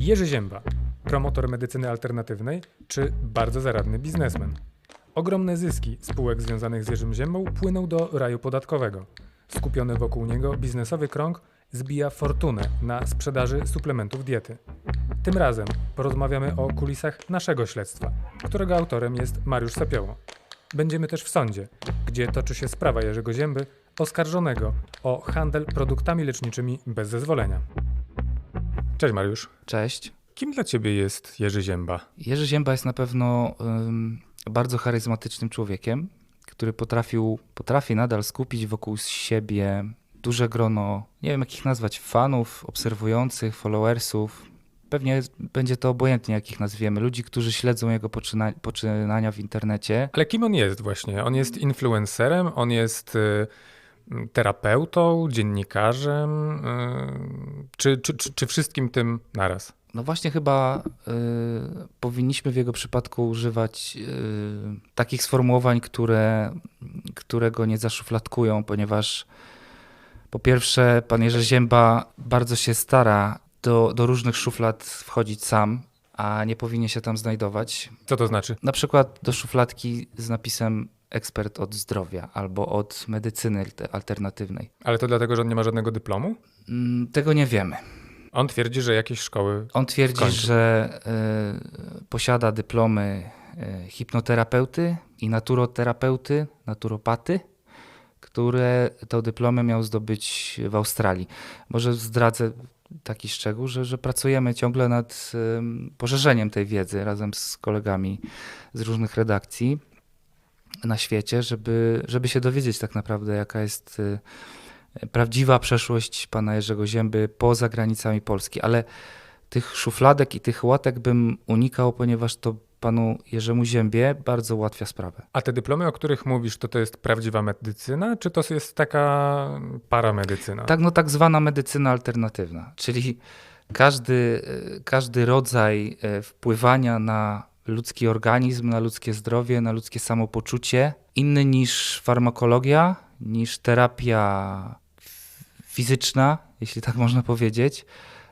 Jerzy Zięba, promotor medycyny alternatywnej czy bardzo zaradny biznesmen. Ogromne zyski spółek związanych z Jerzym Ziębą płyną do raju podatkowego. Skupiony wokół niego biznesowy krąg zbija fortunę na sprzedaży suplementów diety. Tym razem porozmawiamy o kulisach naszego śledztwa, którego autorem jest Mariusz Sapioło. Będziemy też w sądzie, gdzie toczy się sprawa Jerzego Zięby, oskarżonego o handel produktami leczniczymi bez zezwolenia. Cześć Mariusz. Cześć. Kim dla ciebie jest Jerzy Zięba? Jerzy Zięba jest na pewno ym, bardzo charyzmatycznym człowiekiem, który potrafił, potrafi nadal skupić wokół siebie duże grono, nie wiem jak ich nazwać, fanów, obserwujących, followersów. Pewnie będzie to obojętnie, jak ich nazwiemy. Ludzi, którzy śledzą jego poczyna poczynania w internecie. Ale kim on jest właśnie? On jest influencerem, on jest y, terapeutą, dziennikarzem, y, czy, czy, czy, czy wszystkim tym naraz? No właśnie chyba y, powinniśmy w jego przypadku używać y, takich sformułowań, które, które go nie zaszufladkują, ponieważ po pierwsze pan Jerzy Zięba bardzo się stara do, do różnych szuflad wchodzić sam, a nie powinien się tam znajdować. Co to znaczy? Na przykład do szufladki z napisem ekspert od zdrowia albo od medycyny alter- alternatywnej. Ale to dlatego, że on nie ma żadnego dyplomu? Mm, Tego nie wiemy. On twierdzi, że jakieś szkoły. On twierdzi, że y, posiada dyplomy y, hipnoterapeuty i naturoterapeuty, naturopaty, które to dyplomy miał zdobyć w Australii. Może zdradzę taki szczegół, że, że pracujemy ciągle nad ym, poszerzeniem tej wiedzy razem z kolegami z różnych redakcji na świecie, żeby, żeby się dowiedzieć tak naprawdę, jaka jest y, prawdziwa przeszłość pana Jerzego Zięby poza granicami Polski. Ale tych szufladek i tych łatek bym unikał, ponieważ to panu Jerzemu Ziębie bardzo ułatwia sprawę. A te dyplomy, o których mówisz, to to jest prawdziwa medycyna, czy to jest taka paramedycyna? Tak, no tak zwana medycyna alternatywna, czyli każdy, e, każdy rodzaj e, wpływania na ludzki organizm, na ludzkie zdrowie, na ludzkie samopoczucie, inny niż farmakologia, niż terapia fizyczna, jeśli tak można powiedzieć,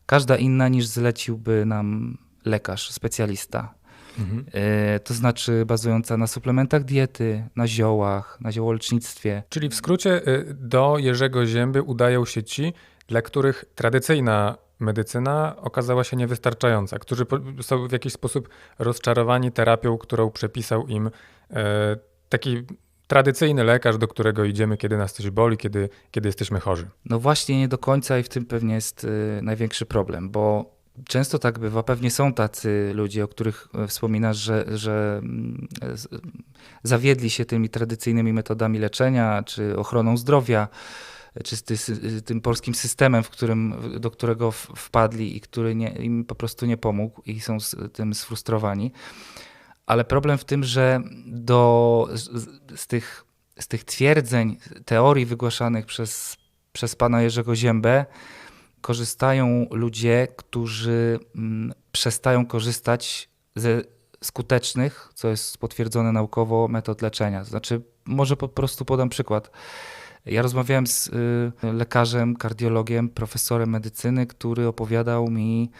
każda inna niż zleciłby nam lekarz, specjalista. Mhm. E, To znaczy bazująca na suplementach diety, na ziołach, na ziołolecznictwie. Czyli w skrócie y, do Jerzego Zięby udają się ci, dla których tradycyjna medycyna okazała się niewystarczająca, którzy są w jakiś sposób rozczarowani terapią, którą przepisał im e, taki tradycyjny lekarz, do którego idziemy, kiedy nas coś boli, kiedy, kiedy jesteśmy chorzy. No właśnie nie do końca i w tym pewnie jest y, największy problem, bo często tak bywa, pewnie są tacy ludzie, o których y, wspominasz, że, że mm, zawiedli się tymi tradycyjnymi metodami leczenia, czy ochroną zdrowia, czy z ty, sy- tym polskim systemem, w którym, do którego wpadli i który nie, im po prostu nie pomógł i są z tym sfrustrowani. Ale problem w tym, że do, z, z, tych, z tych twierdzeń, teorii wygłaszanych przez, przez pana Jerzego Ziębę korzystają ludzie, którzy mm, przestają korzystać ze skutecznych, co jest potwierdzone naukowo, metod leczenia. To znaczy, może po prostu podam przykład. Ja rozmawiałem z y, lekarzem, kardiologiem, profesorem medycyny, który opowiadał mi,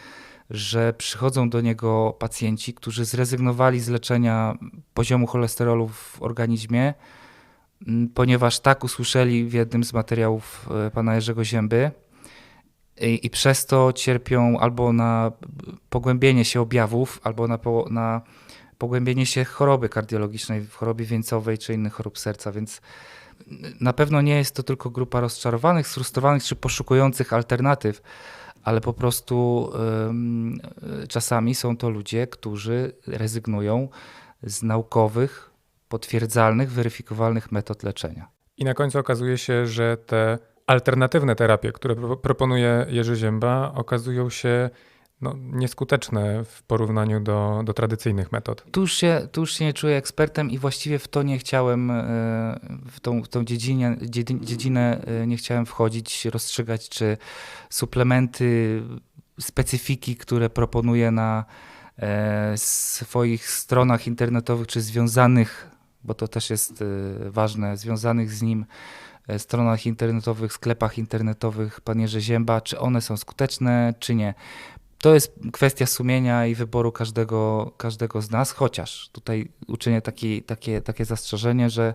że przychodzą do niego pacjenci, którzy zrezygnowali z leczenia poziomu cholesterolu w organizmie, m, ponieważ tak usłyszeli w jednym z materiałów e, pana Jerzego Zięby i, i przez to cierpią albo na pogłębienie się objawów, albo na, po, na pogłębienie się choroby kardiologicznej, choroby wieńcowej czy innych chorób serca, więc na pewno nie jest to tylko grupa rozczarowanych, sfrustrowanych czy poszukujących alternatyw, ale po prostu czasami są to ludzie, którzy rezygnują z naukowych, potwierdzalnych, weryfikowalnych metod leczenia. I na końcu okazuje się, że te alternatywne terapie, które pro- proponuje Jerzy Zięba, okazują się no, nieskuteczne w porównaniu do, do tradycyjnych metod. Tu już, się, tu już się nie czuję ekspertem i właściwie w to nie chciałem, e, w tą, w tą dziedzinę, dziedzi- dziedzinę e, nie chciałem wchodzić, rozstrzygać, czy suplementy, specyfiki, które proponuje na e, swoich stronach internetowych, czy związanych, bo to też jest ważne, związanych z nim stronach internetowych, sklepach internetowych pan Jerzy Zięba, czy one są skuteczne, czy nie. To jest kwestia sumienia i wyboru każdego, każdego z nas, chociaż tutaj uczynię taki, takie, takie zastrzeżenie, że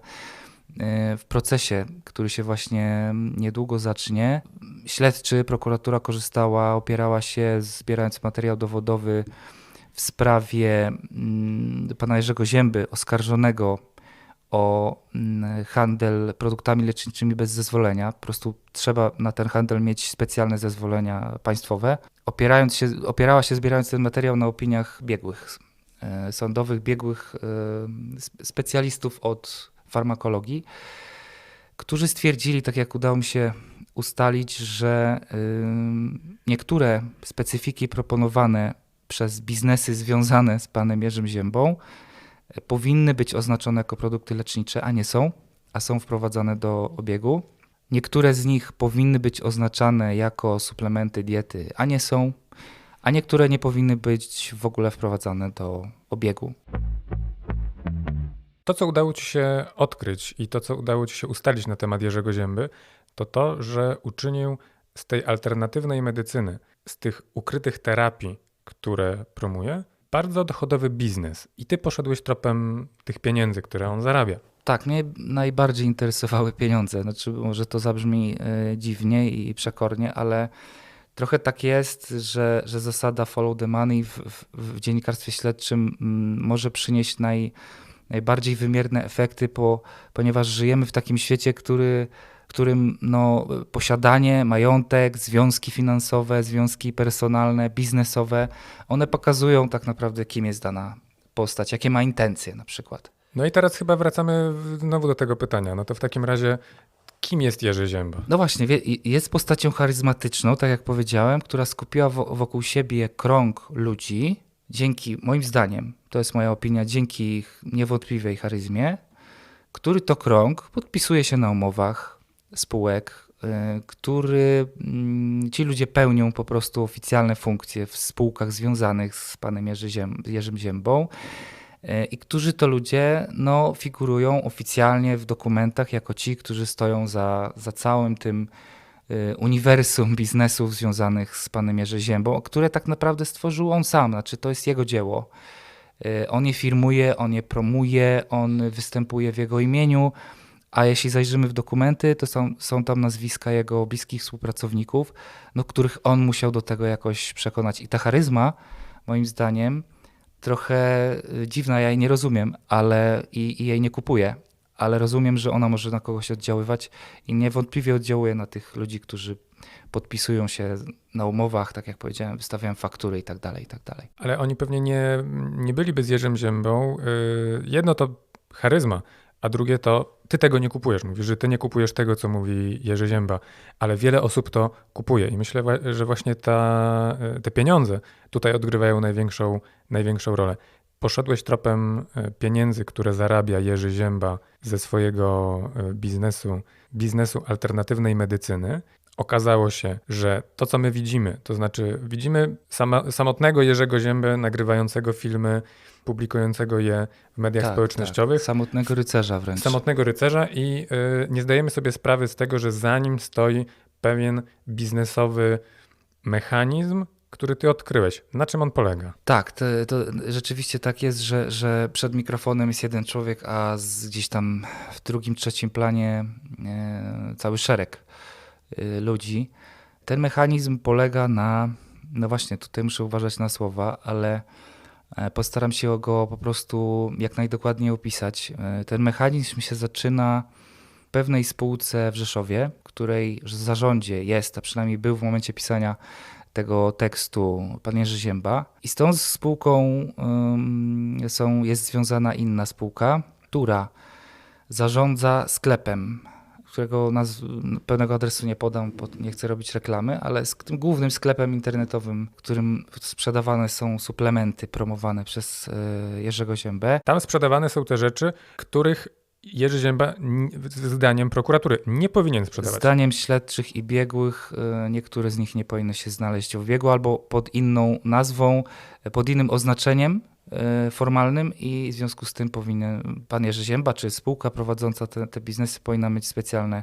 e, w procesie, który się właśnie niedługo zacznie, śledczy, prokuratura korzystała, opierała się, zbierając materiał dowodowy w sprawie mm, pana Jerzego Zięby, oskarżonego o mm, handel produktami leczniczymi bez zezwolenia. Po prostu trzeba na ten handel mieć specjalne zezwolenia państwowe. Opierając się, opierała się, zbierając ten materiał na opiniach biegłych, e, sądowych, biegłych e, sp- specjalistów od farmakologii, którzy stwierdzili, tak jak udało mi się ustalić, że ym, niektóre specyfiki proponowane przez biznesy związane z panem Jerzym Ziębą powinny być oznaczone jako produkty lecznicze, a nie są, a są wprowadzane do obiegu. Niektóre z nich powinny być oznaczane jako suplementy diety, a nie są, a niektóre nie powinny być w ogóle wprowadzane do obiegu. To, co udało Ci się odkryć i to, co udało Ci się ustalić na temat Jerzego Zięby, to to, że uczynił z tej alternatywnej medycyny, z tych ukrytych terapii, które promuje, bardzo dochodowy biznes. I Ty poszedłeś tropem tych pieniędzy, które on zarabia. Tak, mnie najbardziej interesowały pieniądze. Znaczy, może to zabrzmi e, dziwnie i przekornie, ale trochę tak jest, że, że zasada follow the money w, w, w dziennikarstwie śledczym mm, może przynieść naj, najbardziej wymierne efekty, po, ponieważ żyjemy w takim świecie, który, którym no, posiadanie, majątek, związki finansowe, związki personalne, biznesowe, one pokazują tak naprawdę, kim jest dana postać, jakie ma intencje na przykład. No i teraz chyba wracamy znowu do tego pytania. No to w takim razie, kim jest Jerzy Zięba? No właśnie, jest postacią charyzmatyczną, tak jak powiedziałem, która skupiła wo- wokół siebie krąg ludzi, dzięki, moim zdaniem, to jest moja opinia, dzięki ich niewątpliwej charyzmie, który to krąg podpisuje się na umowach spółek, y, który mm, ci ludzie pełnią po prostu oficjalne funkcje w spółkach związanych z panem Jerzy Ziem, Jerzym Ziębą y, i którzy to ludzie no, figurują oficjalnie w dokumentach jako ci, którzy stoją za, za całym tym y, uniwersum biznesów związanych z panem Jerzy Ziębą, które tak naprawdę stworzył on sam, znaczy to jest jego dzieło. On je firmuje, on je promuje, on występuje w jego imieniu, a jeśli zajrzymy w dokumenty, to są, są tam nazwiska jego bliskich współpracowników, no, których on musiał do tego jakoś przekonać. I ta charyzma, moim zdaniem, trochę y, dziwna, ja jej nie rozumiem, ale i, i jej nie kupuję, ale rozumiem, że ona może na kogoś oddziaływać i niewątpliwie oddziałuje na tych ludzi, którzy podpisują się na umowach, tak jak powiedziałem, wystawiają faktury i tak dalej, i tak dalej. Ale oni pewnie nie, nie byliby z Jerzym Ziębą. Yy, Jedno to charyzma, a drugie to ty tego nie kupujesz. Mówisz, że ty nie kupujesz tego, co mówi Jerzy Zięba, ale wiele osób to kupuje i myślę, że właśnie ta, yy, te pieniądze tutaj odgrywają największą, największą rolę. Poszedłeś tropem yy, pieniędzy, które zarabia Jerzy Zięba ze swojego yy, biznesu, biznesu alternatywnej medycyny. Okazało się, że to, co my widzimy, to znaczy widzimy sama, samotnego Jerzego Ziębę nagrywającego filmy, publikującego je w mediach Tak, społecznościowych, Tak, samotnego rycerza wręcz. samotnego rycerza i y, nie zdajemy sobie sprawy z tego, że za nim stoi pewien biznesowy mechanizm, który ty odkryłeś. Na czym on polega? Tak, to, to rzeczywiście tak jest, że, że przed mikrofonem jest jeden człowiek, a z, gdzieś tam w drugim, trzecim planie e, cały szereg e, ludzi. Ten mechanizm polega na, no właśnie, tutaj muszę uważać na słowa, ale postaram się go po prostu jak najdokładniej opisać. E, Ten mechanizm się zaczyna w pewnej spółce w Rzeszowie, której zarządzie jest, a przynajmniej był w momencie pisania tego tekstu pan Jerzy Zięba. I z tą spółką są, jest związana inna spółka, która zarządza sklepem, którego naz- pełnego adresu nie podam, bo nie chcę robić reklamy, ale z tym głównym sklepem internetowym, w którym sprzedawane są suplementy promowane przez y, Jerzego Ziębę. Tam sprzedawane są te rzeczy, których Jerzy Zięba zdaniem prokuratury nie powinien sprzedawać. Zdaniem śledczych i biegłych y, niektóre z nich nie powinny się znaleźć w obiegu albo pod inną nazwą, y, pod innym oznaczeniem formalnym i w związku z tym powinien pan Jerzy Zięba czy spółka prowadząca te, te biznesy powinna mieć specjalne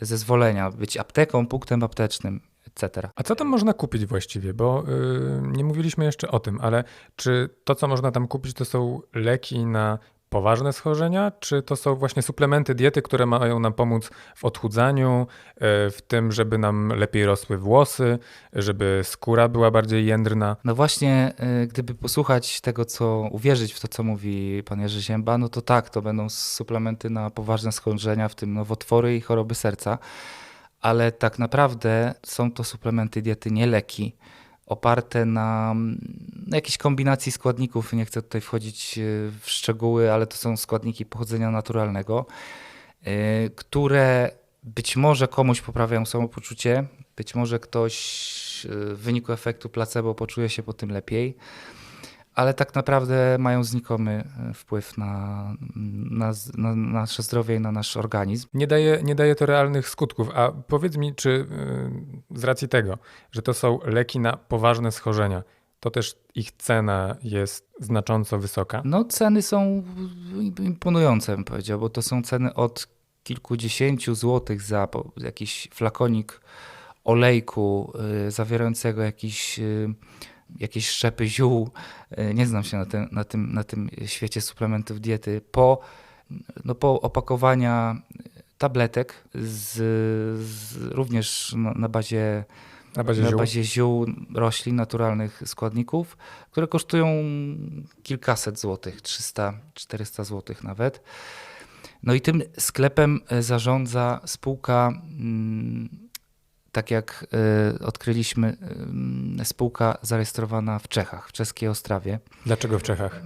zezwolenia, być apteką, punktem aptecznym. etc. A co tam można kupić właściwie? Bo y, nie mówiliśmy jeszcze o tym, ale czy to, co można tam kupić, to są leki na poważne schorzenia, czy to są właśnie suplementy diety, które mają nam pomóc w odchudzaniu, y, w tym, żeby nam lepiej rosły włosy, żeby skóra była bardziej jędrna? No właśnie, y, gdyby posłuchać tego, co uwierzyć w to, co mówi pan Jerzy Zięba, no to tak, to będą suplementy na poważne schorzenia, w tym nowotwory i choroby serca, ale tak naprawdę są to suplementy diety, nie leki, oparte na jakiejś kombinacji składników. Nie chcę tutaj wchodzić y, w szczegóły, ale to są składniki pochodzenia naturalnego, y, które być może komuś poprawiają samopoczucie, być może ktoś y, w wyniku efektu placebo poczuje się po tym lepiej, ale tak naprawdę mają znikomy y, wpływ na, na, na nasze zdrowie i na nasz organizm. Nie daje, nie daje to realnych skutków. A powiedz mi, czy y, z racji tego, że to są leki na poważne schorzenia, to też ich cena jest znacząco wysoka? No ceny są imponujące, bym powiedział, bo to są ceny od kilkudziesięciu złotych za jakiś flakonik olejku y, zawierającego jakiś, jakieś szczepy ziół. Y, nie znam się na, tym na, tym, na tym świecie suplementów diety. Po, no, po opakowania tabletek z, z również na, na bazie Na bazie na ziół? bazie ziół, roślin, naturalnych składników, które kosztują kilkaset złotych, 300, 400 złotych nawet. No i tym sklepem e, zarządza spółka, mm, tak jak e, odkryliśmy, mm, spółka zarejestrowana w Czechach, w czeskiej Ostrawie. Dlaczego w Czechach?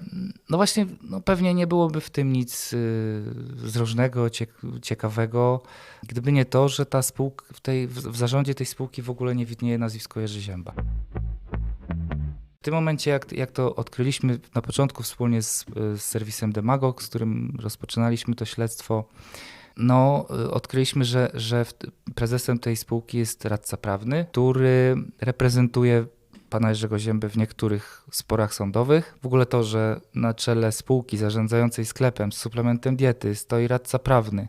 No właśnie, no pewnie nie byłoby w tym nic y, zrożnego, ciek- ciekawego, gdyby nie to, że ta spółka, w, tej, w zarządzie tej spółki w ogóle nie widnieje nazwisko Jerzy Zięba. W tym momencie, jak, jak to odkryliśmy na początku wspólnie z, z serwisem Demagog, z którym rozpoczynaliśmy to śledztwo, no, y, odkryliśmy, że, że prezesem tej spółki jest radca prawny, który reprezentuje pana Jerzego Zięby w niektórych sporach sądowych. W ogóle to, że na czele spółki zarządzającej sklepem z suplementem diety stoi radca prawny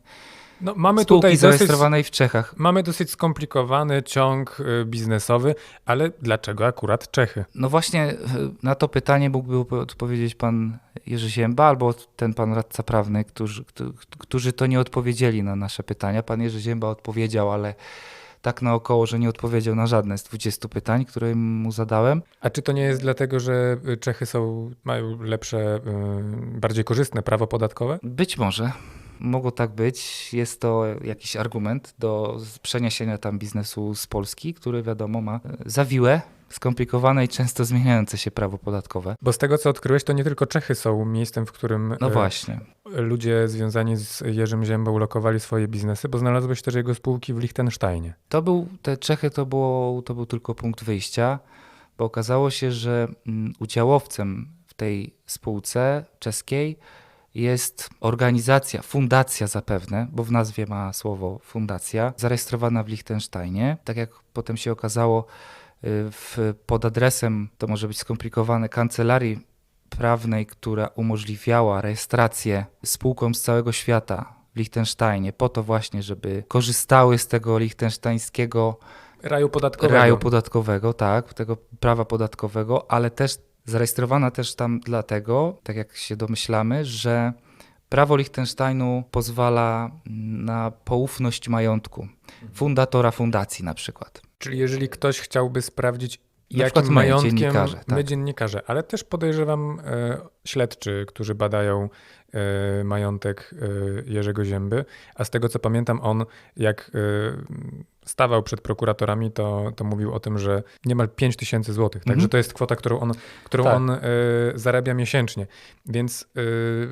No, mamy spółki tutaj dosyć, zarejestrowanej w Czechach. mamy dosyć skomplikowany ciąg y, biznesowy, ale dlaczego akurat Czechy? No właśnie y, na to pytanie mógłby odpowiedzieć pan Jerzy Zięba albo ten pan radca prawny, którzy, któ- którzy to nie odpowiedzieli na nasze pytania. Pan Jerzy Zięba odpowiedział, ale tak naokoło, że nie odpowiedział na żadne z 20 pytań, które mu zadałem. A czy to nie jest dlatego, że y, Czechy są, mają lepsze, bardziej korzystne prawo podatkowe? Być może. Mogło tak być. Jest to jakiś argument do przeniesienia tam biznesu z Polski, który wiadomo ma e, zawiłe, skomplikowane i często zmieniające się prawo podatkowe. Bo z tego, co odkryłeś, to nie tylko Czechy są miejscem, w którym No y, właśnie. ludzie związani z Jerzym Ziębą ulokowali swoje biznesy, bo znalazłeś też jego spółki w Liechtensteinie. To był, te Czechy to, było, to był tylko punkt wyjścia, bo okazało się, że mm, udziałowcem w tej spółce czeskiej jest organizacja, fundacja zapewne, bo w nazwie ma słowo fundacja, zarejestrowana w Liechtensteinie. Tak jak potem się okazało, y, w, pod adresem, to może być skomplikowane, kancelarii prawnej, która umożliwiała rejestrację spółkom z całego świata w Liechtensteinie, po to właśnie, żeby korzystały z tego liechtensteińskiego Raju podatkowego. raju podatkowego, tak, tego prawa podatkowego, ale też zarejestrowana też tam dlatego, tak jak się domyślamy, że prawo Liechtensteinu pozwala na poufność majątku fundatora fundacji na przykład. Czyli jeżeli ktoś chciałby sprawdzić, Na jakim my, majątkiem dziennikarze, tak. my dziennikarze, ale też podejrzewam e, śledczy, którzy badają e, majątek e, Jerzego Zięby, a z tego co pamiętam, on jak e, stawał przed prokuratorami, to, to mówił o tym, że niemal 5 tysięcy złotych, także Mhm. to jest kwota, którą on, którą Tak. on e, zarabia miesięcznie. Więc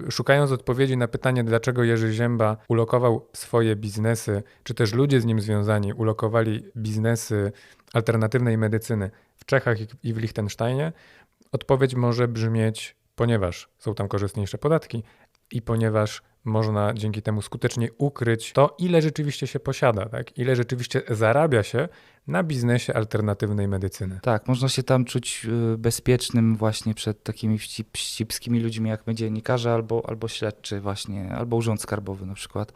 e, szukając odpowiedzi na pytanie, dlaczego Jerzy Zięba ulokował swoje biznesy, czy też ludzie z nim związani ulokowali biznesy alternatywnej medycyny w Czechach i- i w Liechtensteinie, odpowiedź może brzmieć, ponieważ są tam korzystniejsze podatki i ponieważ można dzięki temu skutecznie ukryć to, ile rzeczywiście się posiada, tak? ile rzeczywiście zarabia się na biznesie alternatywnej medycyny. Tak, można się tam czuć y, bezpiecznym właśnie przed takimi wścibskimi ludźmi jak my dziennikarze albo, albo śledczy właśnie, albo urząd skarbowy na przykład.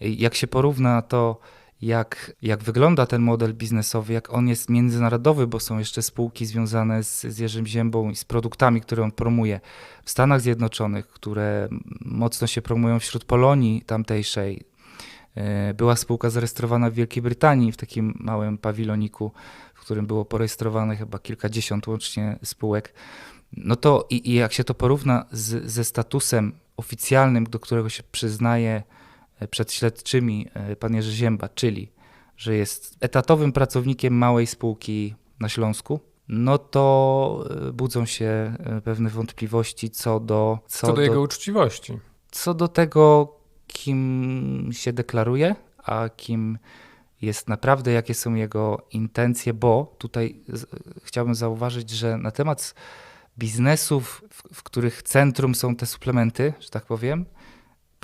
Jak się porówna to, jak, jak wygląda ten model biznesowy, jak on jest międzynarodowy, bo są jeszcze spółki związane z, z Jerzym Ziębą i z produktami, które on promuje w Stanach Zjednoczonych, które mocno się promują wśród Polonii tamtejszej. E, Była spółka zarejestrowana w Wielkiej Brytanii w takim małym pawiloniku, w którym było porejestrowane chyba kilkadziesiąt łącznie spółek. No to i, i jak się to porówna z, ze statusem oficjalnym, do którego się przyznaje przed śledczymi e, pan Jerzy Zięba, czyli że jest etatowym pracownikiem małej spółki na Śląsku, no to e, budzą się e, pewne wątpliwości co do, Co, do, jego uczciwości. co do tego, kim się deklaruje, a kim jest naprawdę, jakie są jego intencje, bo tutaj chciałbym zauważyć, że na temat biznesów, w, w których centrum są te suplementy, że tak powiem,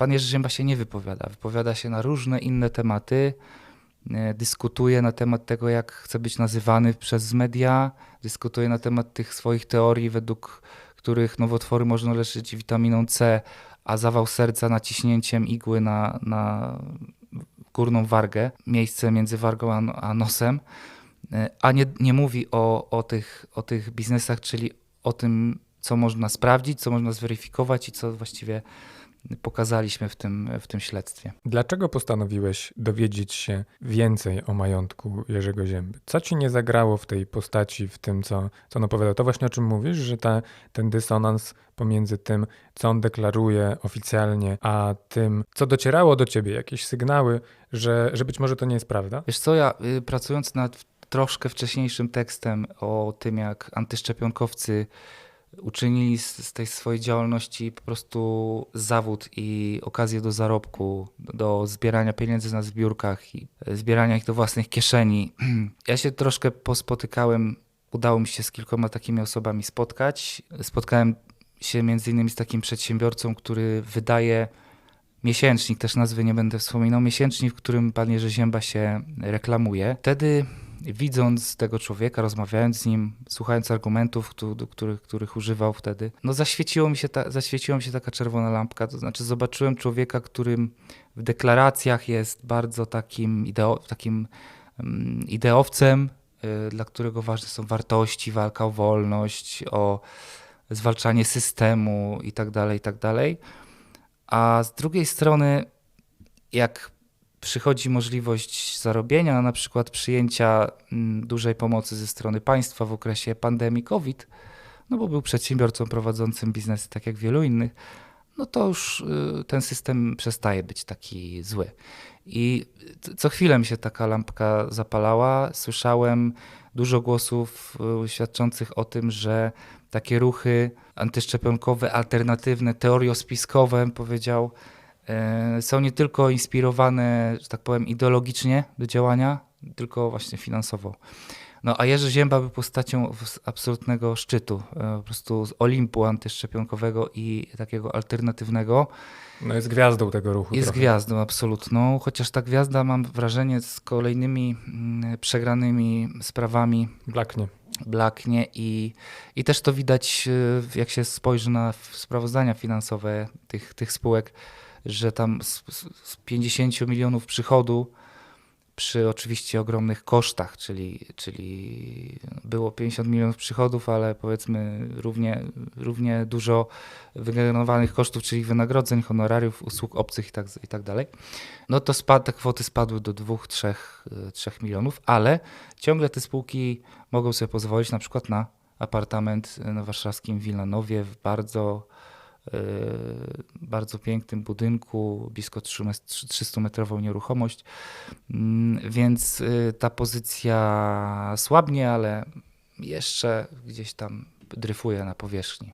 pan Jerzy Zięba się nie wypowiada. Wypowiada się na różne inne tematy, e, dyskutuje na temat tego, jak chce być nazywany przez media, dyskutuje na temat tych swoich teorii, według których nowotwory można leczyć witaminą C, a zawał serca naciśnięciem igły na, na górną wargę, miejsce między wargą a, no- a nosem, e, a nie, nie mówi o, o, tych, o tych biznesach, czyli o tym, co można sprawdzić, co można zweryfikować i co właściwie pokazaliśmy w tym, w tym śledztwie. Dlaczego postanowiłeś dowiedzieć się więcej o majątku Jerzego Zięby? Co ci nie zagrało w tej postaci, w tym, co, co on opowiadał? To właśnie o czym mówisz, że ta, ten dysonans pomiędzy tym, co on deklaruje oficjalnie, a tym, co docierało do ciebie, jakieś sygnały, że, że być może to nie jest prawda? Wiesz co, ja y, pracując nad troszkę wcześniejszym tekstem o tym, jak antyszczepionkowcy uczynili z, z tej swojej działalności po prostu zawód i okazję do zarobku, do zbierania pieniędzy na zbiórkach i e, zbierania ich do własnych kieszeni. Ja się troszkę pospotykałem, udało mi się z kilkoma takimi osobami spotkać. Spotkałem się między innymi z takim przedsiębiorcą, który wydaje miesięcznik, też nazwy nie będę wspominał, miesięcznik, w którym pan Jerzy Zięba się reklamuje. Wtedy widząc tego człowieka, rozmawiając z nim, słuchając argumentów, któ- do których, których używał wtedy, no zaświeciło mi, się ta, zaświeciła mi się taka czerwona lampka, to znaczy zobaczyłem człowieka, którym w deklaracjach jest bardzo takim, ideo, takim mm, ideowcem, y, dla którego ważne są wartości, walka o wolność, o zwalczanie systemu i tak dalej, i tak. A z drugiej strony, jak przychodzi możliwość zarobienia, na przykład przyjęcia mm, dużej pomocy ze strony państwa w okresie pandemii COVID, no bo był przedsiębiorcą prowadzącym biznes tak jak wielu innych, no to już y, ten system przestaje być taki zły. I co chwilę mi się taka lampka zapalała. Słyszałem dużo głosów y, świadczących o tym, że takie ruchy antyszczepionkowe, alternatywne, teoriospiskowe, powiedział, są nie tylko inspirowane, że tak powiem, ideologicznie do działania, tylko właśnie finansowo. No a Jerzy Zięba był postacią z absolutnego szczytu, e, po prostu z Olimpu antyszczepionkowego i takiego alternatywnego. No jest gwiazdą tego ruchu. Jest trochę. gwiazdą absolutną, chociaż ta gwiazda mam wrażenie z kolejnymi mm, przegranymi sprawami Blaknie. blaknie i, i też to widać, y, jak się spojrzy na sprawozdania finansowe tych, tych spółek, że tam z, z z 50 milionów przychodu przy oczywiście ogromnych kosztach, czyli, czyli było 50 milionów przychodów, ale powiedzmy równie, równie dużo wygenerowanych kosztów, czyli wynagrodzeń, honorariów, usług obcych i tak, i tak dalej, no to spad, te kwoty spadły do 2-3 milionów, ale ciągle te spółki mogą sobie pozwolić na przykład na apartament na warszawskim Wilanowie w bardzo, bardzo pięknym budynku, blisko 300-metrową nieruchomość. Mm, Więc yy, ta pozycja słabnie, ale jeszcze gdzieś tam dryfuje na powierzchni.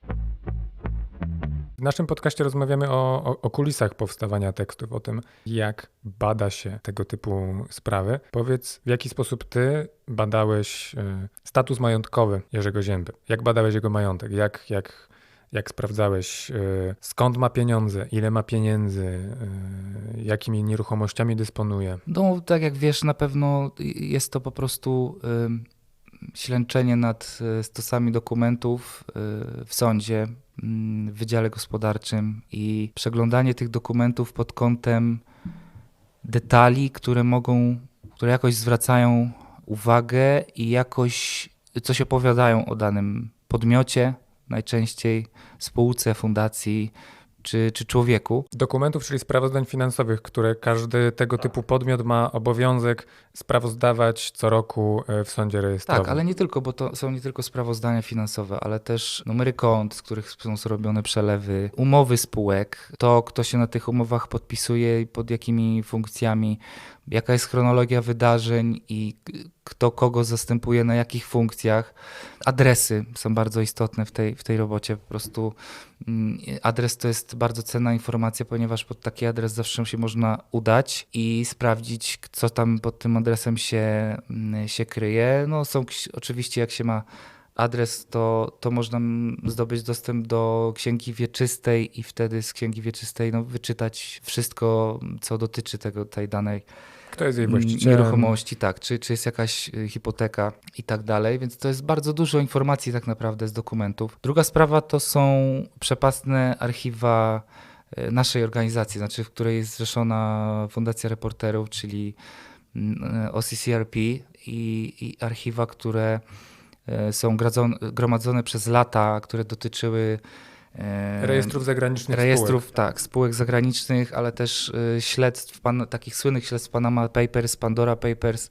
W naszym podcaście rozmawiamy o, o, o kulisach powstawania tekstów, o tym, jak bada się tego typu sprawy. Powiedz, w jaki sposób ty badałeś e, status majątkowy Jerzego Zięby? Jak badałeś jego majątek? Jak, jak, jak sprawdzałeś, e, skąd ma pieniądze, ile ma pieniędzy, e, jakimi nieruchomościami dysponuje? No, tak jak wiesz, na pewno jest to po prostu ym, ślęczenie nad y, stosami dokumentów y, w sądzie, w Wydziale Gospodarczym i przeglądanie tych dokumentów pod kątem detali, które mogą które jakoś zwracają uwagę i jakoś coś opowiadają o danym podmiocie, najczęściej spółce, fundacji czy, czy człowieku. Dokumentów, czyli sprawozdań finansowych, które każdy tego typu podmiot ma obowiązek sprawozdawać co roku e, w sądzie rejestrowym. Tak, ale nie tylko, bo to są nie tylko sprawozdania finansowe, ale też numery kont, z których są zrobione przelewy, umowy spółek, to kto się na tych umowach podpisuje i pod jakimi funkcjami, jaka jest chronologia wydarzeń i kto kogo zastępuje na jakich funkcjach. Adresy są bardzo istotne w tej, w tej robocie. Po prostu mm, adres to jest bardzo cenna informacja, ponieważ pod taki adres zawsze się można udać i sprawdzić, co tam pod tym adresem się, mm, się kryje. No są oczywiście, jak się ma adres, to, to można mm, zdobyć dostęp do księgi wieczystej i wtedy z księgi wieczystej no, wyczytać wszystko, co dotyczy tego, tej danej Kto jest jej Mm, właścicielem? Nieruchomości, tak. Czy, czy jest jakaś y, hipoteka i tak dalej. Więc to jest bardzo dużo informacji tak naprawdę z dokumentów. Druga sprawa to są przepastne archiwa y, naszej organizacji, znaczy w której jest zrzeszona Fundacja Reporterów, czyli mm, OCCRP i, i archiwa, które y, są gromadzone przez lata, które dotyczyły y, Rejestrów zagranicznych rejestrów, spółek. tak, spółek zagranicznych, ale też śledztw, takich słynnych śledztw Panama Papers, Pandora Papers,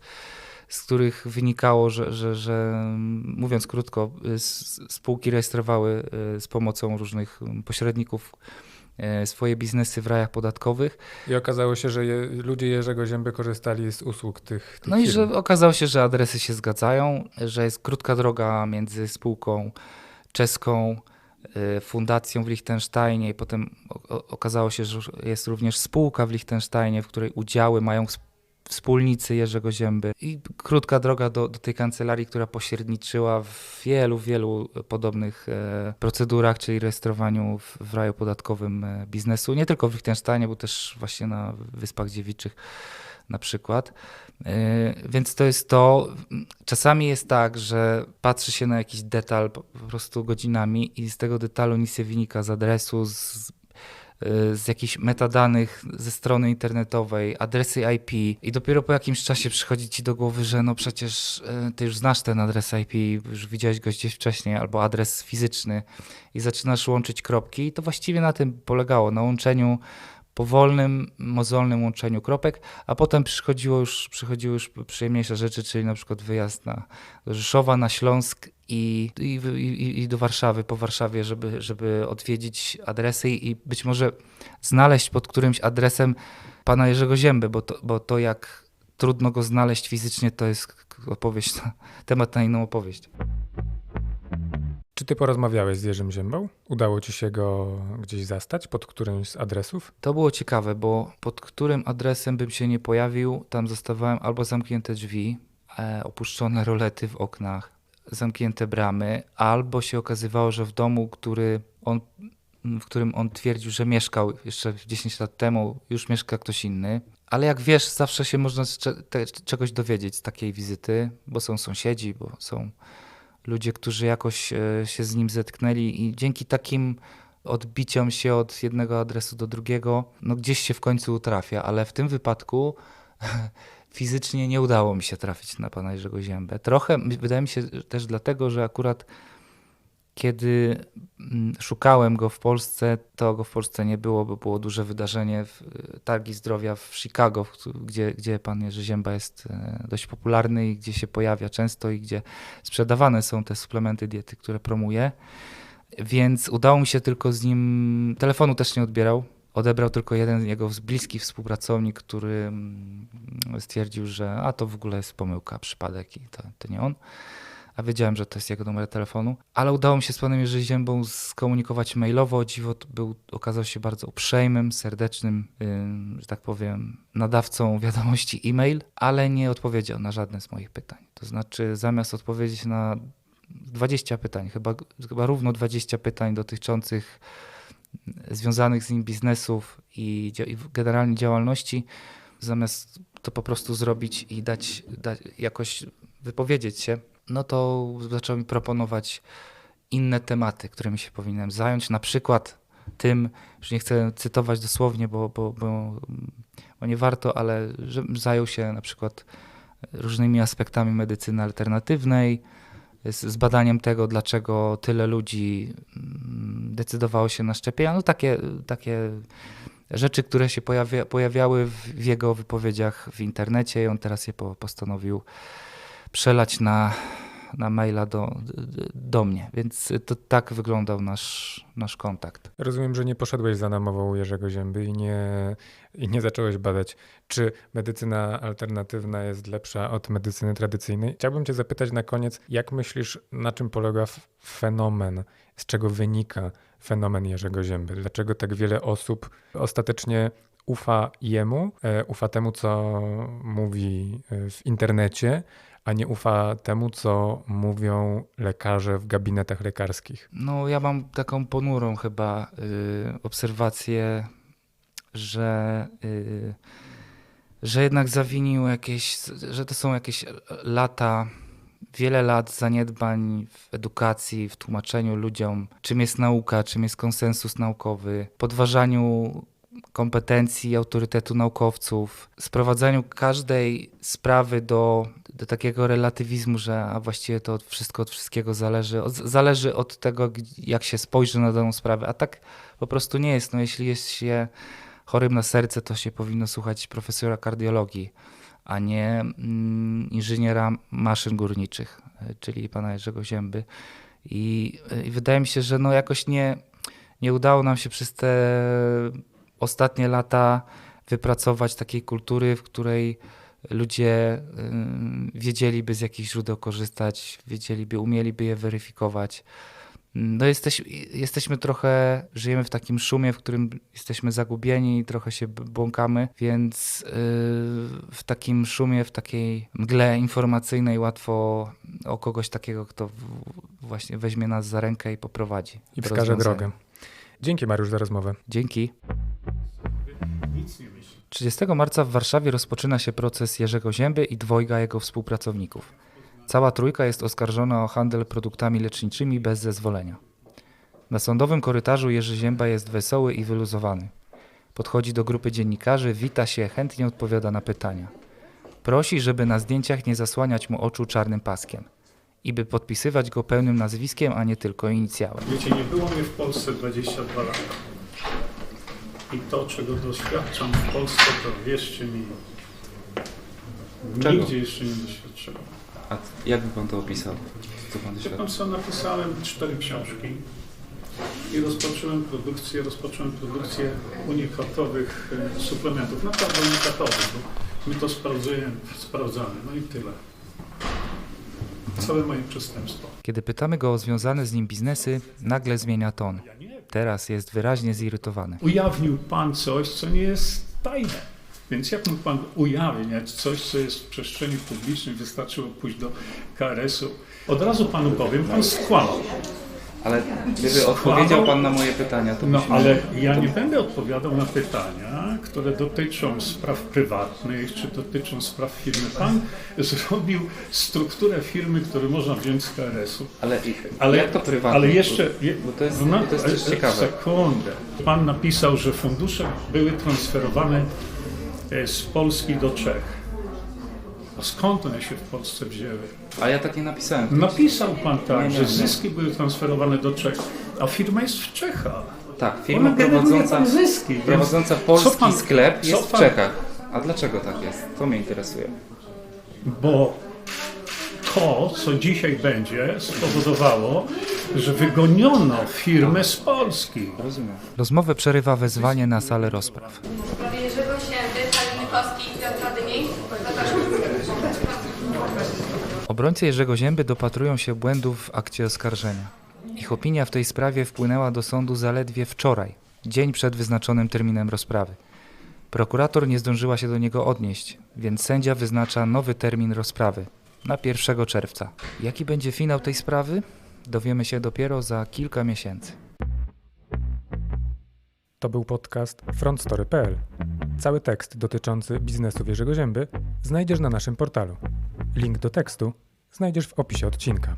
z których wynikało, że, że, że mówiąc krótko, spółki rejestrowały z pomocą różnych pośredników swoje biznesy w rajach podatkowych. I okazało się, że je, ludzie Jerzego Zięby korzystali z usług tych, tych No i firm. że okazało się, że adresy się zgadzają, że jest krótka droga między spółką czeską, y, fundacją w Liechtensteinie i potem okazało się, że jest również spółka w Liechtensteinie, w której udziały mają wspólnicy Jerzego Zięby i krótka droga do, do tej kancelarii, która pośredniczyła w wielu, wielu podobnych e, procedurach, czyli rejestrowaniu w, w raju podatkowym e, biznesu, nie tylko w Liechtensteinie, bo też właśnie na Wyspach Dziewiczych na przykład. Yy, Więc to jest to. Czasami jest tak, że patrzy się na jakiś detal po prostu godzinami i z tego detalu nic nie wynika z adresu, z, z jakichś metadanych ze strony internetowej, adresy IP i dopiero po jakimś czasie przychodzi ci do głowy, że no przecież yy, ty już znasz ten adres IP, już widziałeś go gdzieś wcześniej, albo adres fizyczny i zaczynasz łączyć kropki. I to właściwie na tym polegało, na łączeniu powolnym, mozolnym łączeniu kropek, a potem przychodziło już, przychodziły już przyjemniejsze rzeczy, czyli na przykład wyjazd na, Rzeszowa, na Śląsk i, i, i, i do Warszawy, po Warszawie, żeby, żeby odwiedzić adresy i być może znaleźć pod którymś adresem pana Jerzego Zięby, bo to, bo to jak trudno go znaleźć fizycznie, to jest opowieść, temat na inną opowieść. Ty porozmawiałeś z Jerzym Ziębą? Udało ci się go gdzieś zastać pod którymś z adresów? To było ciekawe, bo pod którym adresem bym się nie pojawił, tam zostawałem albo zamknięte drzwi, e, opuszczone rolety w oknach, zamknięte bramy, albo się okazywało, że w domu, który on, w którym on twierdził, że mieszkał jeszcze 10 lat temu, już mieszka ktoś inny. Ale jak wiesz, zawsze się można czegoś dowiedzieć z takiej wizyty, bo są sąsiedzi, bo są ludzie, którzy jakoś e, się z nim zetknęli i dzięki takim odbiciom się od jednego adresu do drugiego, no gdzieś się w końcu trafia, ale w tym wypadku fizycznie nie udało mi się trafić na pana Jerzego Ziębę. Trochę, wydaje mi się też dlatego, że akurat kiedy mm, szukałem go w Polsce, to go w Polsce nie było, bo było duże wydarzenie, w, Targi Zdrowia w Chicago, gdzie, gdzie pan Jerzy Zięba jest e, dość popularny i gdzie się pojawia często i gdzie sprzedawane są te suplementy diety, które promuje. Więc udało mi się tylko z nim. Telefonu też nie odbierał. Odebrał tylko jeden jego bliski współpracownik, który mm, stwierdził, że a to w ogóle jest pomyłka, przypadek i to, to nie on. A wiedziałem, że to jest jego numer telefonu. Ale udało mi się z panem Jerzy Ziębą skomunikować mailowo. Dziwo był, okazał się bardzo uprzejmym, serdecznym, ym, że tak powiem, nadawcą wiadomości e-mail, ale nie odpowiedział na żadne z moich pytań. To znaczy, zamiast odpowiedzieć na 20 pytań, chyba, chyba równo 20 pytań dotyczących związanych z nim biznesów i, i generalnie działalności, zamiast to po prostu zrobić i dać, dać jakoś wypowiedzieć się, no to zaczął mi proponować inne tematy, którymi się powinienem zająć. Na przykład tym, już nie chcę cytować dosłownie, bo, bo, bo, bo nie warto, ale żebym zajął się na przykład różnymi aspektami medycyny alternatywnej, z, z badaniem tego, dlaczego tyle ludzi mm, decydowało się na szczepienia. No takie, takie rzeczy, które się pojawia, pojawiały w, w jego wypowiedziach w internecie i on teraz je po, postanowił przelać na, na maila do, do mnie. Więc to tak wyglądał nasz, nasz kontakt. Rozumiem, że nie poszedłeś za namową Jerzego Zięby i nie, i nie zacząłeś badać, czy medycyna alternatywna jest lepsza od medycyny tradycyjnej. Chciałbym Cię zapytać na koniec, jak myślisz, na czym polega fenomen, z czego wynika fenomen Jerzego Zięby? Dlaczego tak wiele osób ostatecznie ufa jemu, e, ufa temu, co mówi e, w internecie, a nie ufa temu, co mówią lekarze w gabinetach lekarskich? No, ja mam taką ponurą chyba y, obserwację, że, y, że jednak zawinił jakieś, że to są jakieś lata, wiele lat zaniedbań w edukacji, w tłumaczeniu ludziom, czym jest nauka, czym jest konsensus naukowy, podważaniu kompetencji, autorytetu naukowców, sprowadzaniu każdej sprawy do, do takiego relatywizmu, że a właściwie to wszystko od wszystkiego zależy. Od, zależy od tego, jak się spojrzy na daną sprawę, a tak po prostu nie jest. No, jeśli jest się chorym na serce, to się powinno słuchać profesora kardiologii, a nie mm, inżyniera maszyn górniczych, czyli pana Jerzego Zięby. I, I wydaje mi się, że no jakoś nie, nie udało nam się przez te ostatnie lata wypracować takiej kultury, w której ludzie wiedzieliby z jakich źródeł korzystać, wiedzieliby, umieliby je weryfikować. No jesteś, jesteśmy trochę, żyjemy w takim szumie, w którym jesteśmy zagubieni i trochę się błąkamy, więc yy, w takim szumie, w takiej mgle informacyjnej łatwo o kogoś takiego, kto właśnie weźmie nas za rękę i poprowadzi. I wskaże drogę. Dzięki Mariusz za rozmowę. Dzięki. Nic nie myśli. 30 marca w Warszawie rozpoczyna się proces Jerzego Zięby i dwojga jego współpracowników. Cała trójka jest oskarżona o handel produktami leczniczymi bez zezwolenia. Na sądowym korytarzu Jerzy Zięba jest wesoły i wyluzowany. Podchodzi do grupy dziennikarzy, wita się, chętnie odpowiada na pytania. Prosi, żeby na zdjęciach nie zasłaniać mu oczu czarnym paskiem i by podpisywać go pełnym nazwiskiem, a nie tylko inicjałem. Wiecie, nie było mnie w Polsce 22 lata. I to, czego doświadczam w Polsce, to wierzcie mi, Czego? nigdzie jeszcze nie doświadczyłem. A jak by pan to opisał? Co pan co, napisałem cztery książki i rozpocząłem produkcję, rozpocząłem produkcję unikatowych e, suplementów, naprawdę unikatowych, bo my to sprawdzujemy, sprawdzamy, no i tyle. Całe moje przestępstwo. Kiedy pytamy go o związane z nim biznesy, nagle zmienia ton. Teraz jest wyraźnie zirytowany. ujawnił Pan coś, co nie jest tajne. Więc jak mógł Pan ujawniać coś, co jest w przestrzeni publicznej, wystarczyło pójść do KRS-u. Od razu Panu powiem, Pan skłamał. Ale gdyby odpowiedział pan na moje pytania, to No ale ja nie będę odpowiadał na pytania, które dotyczą spraw prywatnych, czy dotyczą spraw firmy. Pan zrobił strukturę firmy, którą można wziąć z KRS-u. Ale, Ale, jak to prywatnie? ale jeszcze. je- Bo to jest, no, to jest też ciekawe. Sekundę. Pan napisał, że fundusze były transferowane e, z Polski do Czech. A skąd one się w Polsce wzięły? A ja tak nie napisałem. Napisał pan tak, Nie, nie, że nie. zyski były transferowane do Czech, a firma jest w Czechach. Tak, firma Ona prowadząca, zyski. więc prowadząca polski pan- sklep jest w pan- Czechach. A dlaczego tak jest? To mnie interesuje. Bo to, co dzisiaj będzie, spowodowało, że wygoniono firmę z Polski. Rozumiem. Rozmowę przerywa wezwanie na salę rozpraw. W sprawie Jerzego Siędy, Kalinikowski i Piotra Dyni. Zapraszam. Obrońcy Jerzego Zięby dopatrują się błędów w akcie oskarżenia. Ich opinia w tej sprawie wpłynęła do sądu zaledwie wczoraj, dzień przed wyznaczonym terminem rozprawy. Prokurator nie zdążyła się do niego odnieść, więc sędzia wyznacza nowy termin rozprawy na 1 czerwca. Jaki będzie finał tej sprawy? Dowiemy się dopiero za kilka miesięcy. To był podcast frontstory.pl. Cały tekst dotyczący biznesu Jerzego Zięby znajdziesz na naszym portalu. Link do tekstu znajdziesz w opisie odcinka.